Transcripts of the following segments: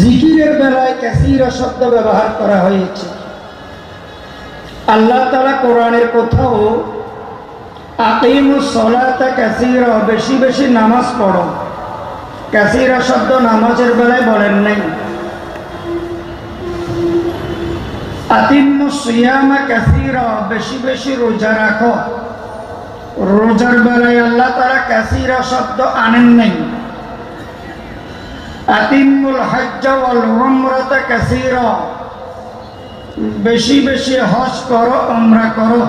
জিকিরের বেলায় কাসিরা শব্দ ব্যবহার করা হয়েছে। আল্লাহ তালা কোরআনের কোথাও আকিমু সলাতা কাসিরা বেশি বেশি নামাজ পড়ো। কাসিরা শব্দ নামাজের বেলায় বলেন নাই। আতিম্মু সিয়ামা কাসিরা বেশি বেশি রোজা রাখো। রোজার বেলায় আল্লাহ তারা কাসিরা শব্দ আনেন নাই। আতিমুল হজ্জ ওয়াল উমরাতা কাসীরা। বেশি বেশি হজ করো, উমরা করো।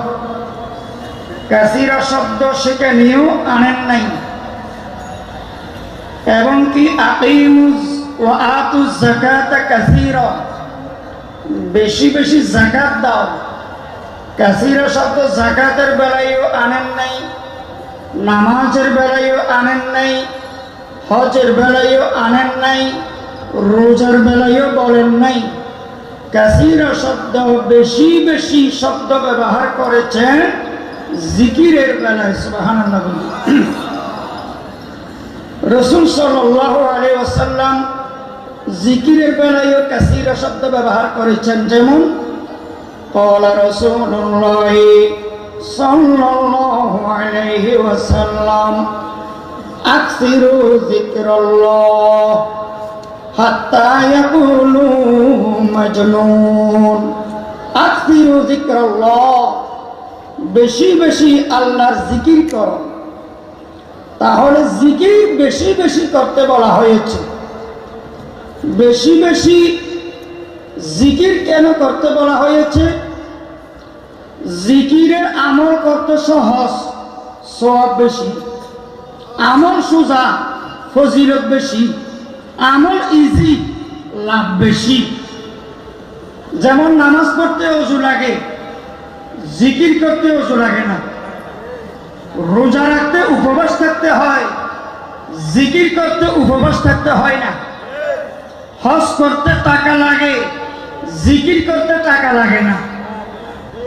কাসীরা শব্দ সেখানেও আনেন নাই। এবং কি আকিমুজ ও আতুজ যাকাতা কাসীরা। বেশি বেশি জাকাত দাও। কাসীরা শব্দ জাকাতের বেলায়ও আনেন নাই, নামাজের বেলায়ও আনেন নাই। হজের বেলায়ও আনেন নাই, রোজার বেলায়ও বলেন নাই। কাসিরা শব্দ বেশি বেশি শব্দ ব্যবহার করেছেন জিকিরের বেলায় সুবাহান্লাহ রসুল সাল্লাহ আলী ওসাল্লাম জিকিরের বেলায়ও কাসিরা শব্দ ব্যবহার করেছেন। যেমন, কলা রসুল্লাহ সাল্লাহ أكثروا ذكر الله حتى يقولوا مجنون أكثروا ذكر الله বেশি বেশি আল্লাহর জিকির করো তাহলে জিকির বেশি বেশি করতে বলা হয়েছে বেশি বেশি জিকির কেন করতে বলা হয়েছে জিকিরের আমল করতে সহজ সব বেশি আমল সোজা, ফজিলত বেশি। আমল ইজি লাভ বেশি। যেমন নামাজ পড়তে অজু লাগে, জিকির করতে অজু লাগে না। রোজা রাখতে উপবাস থাকতে হয়, জিকির করতে উপবাস থাকতে হয় না। হজ করতে টাকা লাগে, জিকির করতে টাকা লাগে না।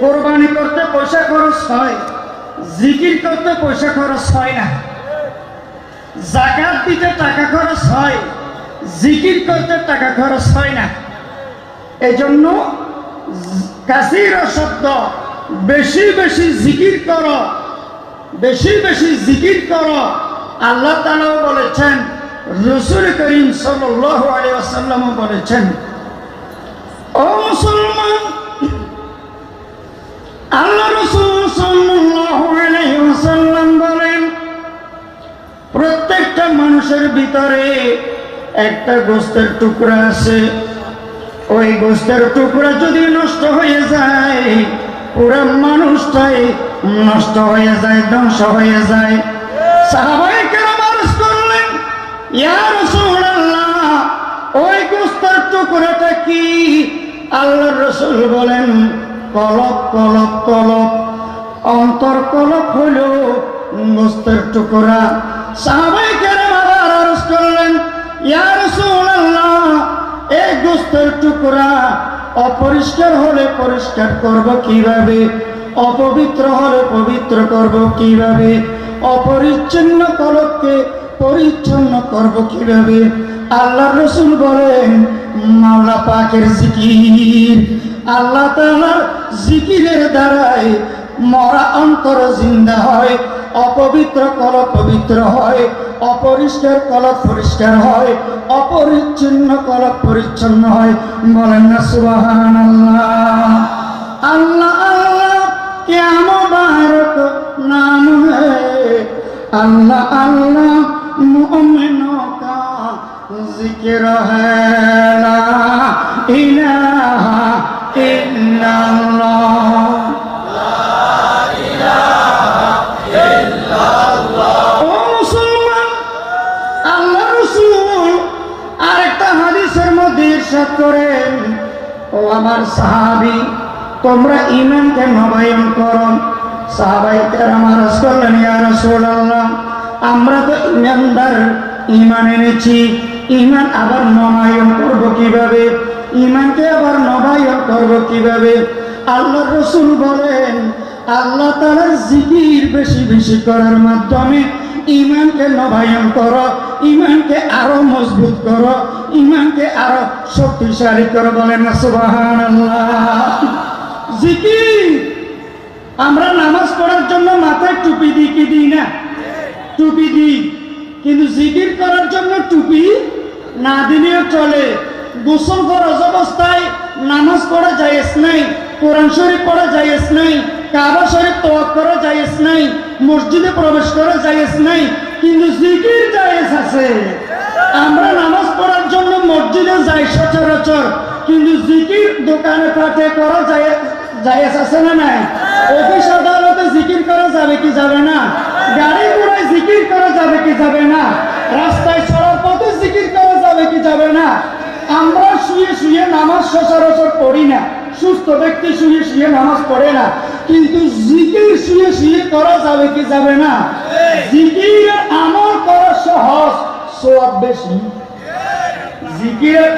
কোরবানি করতে পয়সা খরচ হয়, জিকির করতে পয়সা খরচ হয় না। জাকাত দিতে টাকা খরচ হয়, জিকির করতে টাকা খরচ হয় না। এজন্য কাসির শব্দ, বেশি বেশি জিকির করো, বেশি বেশি জিকির করো। আল্লাহ তালাও বলেছেন, রসুল করিম সাল্লাহ আলিয়া বলেছেন, ও মুসলমান ভিতরে একটা গোস্তের টুকরা আছে। ওই গোস্তের টুকরা যদি নষ্ট হয়ে যায়, পুরো মানুষটাই নষ্ট হয়ে যায়, ধ্বংস হয়ে যায়। কি? রসুল বলেন অন্তর টুকরা। সাহাবাই এই গোস্তের টুকরা অপরিষ্কার হলে পরিষ্কার করব কীভাবে? অপবিত্র হলে পবিত্র করব কীভাবে? অপরিচ্ছন্ন কলককে পরিচ্ছন্ন করব কীভাবে? আল্লাহ রসুল বলেন, মাওলা পাকের জিকির। আল্লাহ তাআলার জিকিরের দ্বারাই মরা অন্তর জিন্দা হয়। অপবিত্র কল পবিত্র হয়, অপরিষ্কার কল পরিষ্কার হয়, অপরিচ্ছন্ন কল পরিচ্ছন্ন হয়। বলেন না সুবাহান আল্লাহ আল্লাহ আল্লাহ কেমন বারক নাম হে। আল্লাহ আল্লাহ মুমিনো কা জিকির হে। ইরশাদ করেন, ও আমার সাহাবী, তোমরা ইমানকে নবায়ন করো? সাহাবাই কেরাম আরজ করলেন, ইয়া রাসূলুল্লাহ, আমরা তো ইমানদার ইমান এনেছি। ইমান আবার নবায়ন করব কীভাবে? ইমানকে আবার নবায়ন করব কীভাবে? আল্লাহ রসুল বলেন, আল্লাহ তালার জিকির বেশি বেশি করার মাধ্যমে ইমানকে নবায়ন করো, ইমানকে আরও মজবুত করো, ইমানকে আরও শক্তিশালী করো বলেন না জিকির। আমরা নামাজ পড়ার জন্য মাথায় টুপি দিই কি দিই না? টুপি দিই। কিন্তু জিকির করার জন্য টুপি না দিলেও চলে। গোসল ফরজ অবস্থায় নামাজ পড়া যায়স নাই, কোরআন শরীফ পড়া যায়স নাই, কাবা শরীফ তোয়াক করা যায়স নাই মসজিদে প্রবেশ করা যায়স নাই, কিন্তু জিকির জায়েজ আছে। আমরা নামাজ পড়ার জন্য মসজিদে যাই সচরাচর, কিন্তু জিকির দোকানে পাটে করা যায় জায়েজ আছে না নাই? অফিস আদালতে জিকির করা যাবে কি যাবে না? গাড়ি ঘোড়ায় জিকির করা যাবে কি যাবে না? রাস্তায় চলার পথে জিকির করা যাবে কি যাবে না? আমরা শুয়ে শুয়ে নামাজ সচরাচর পড়ি না। সুস্থ ব্যক্তি শুয়ে শুয়ে নামাজ পড়ে না। কিন্তু জিকির শুয়ে শুয়ে করা যাবে কি যাবে না? জিকির আমল করা সহজ, সোয়াব বেশি। জিকিরের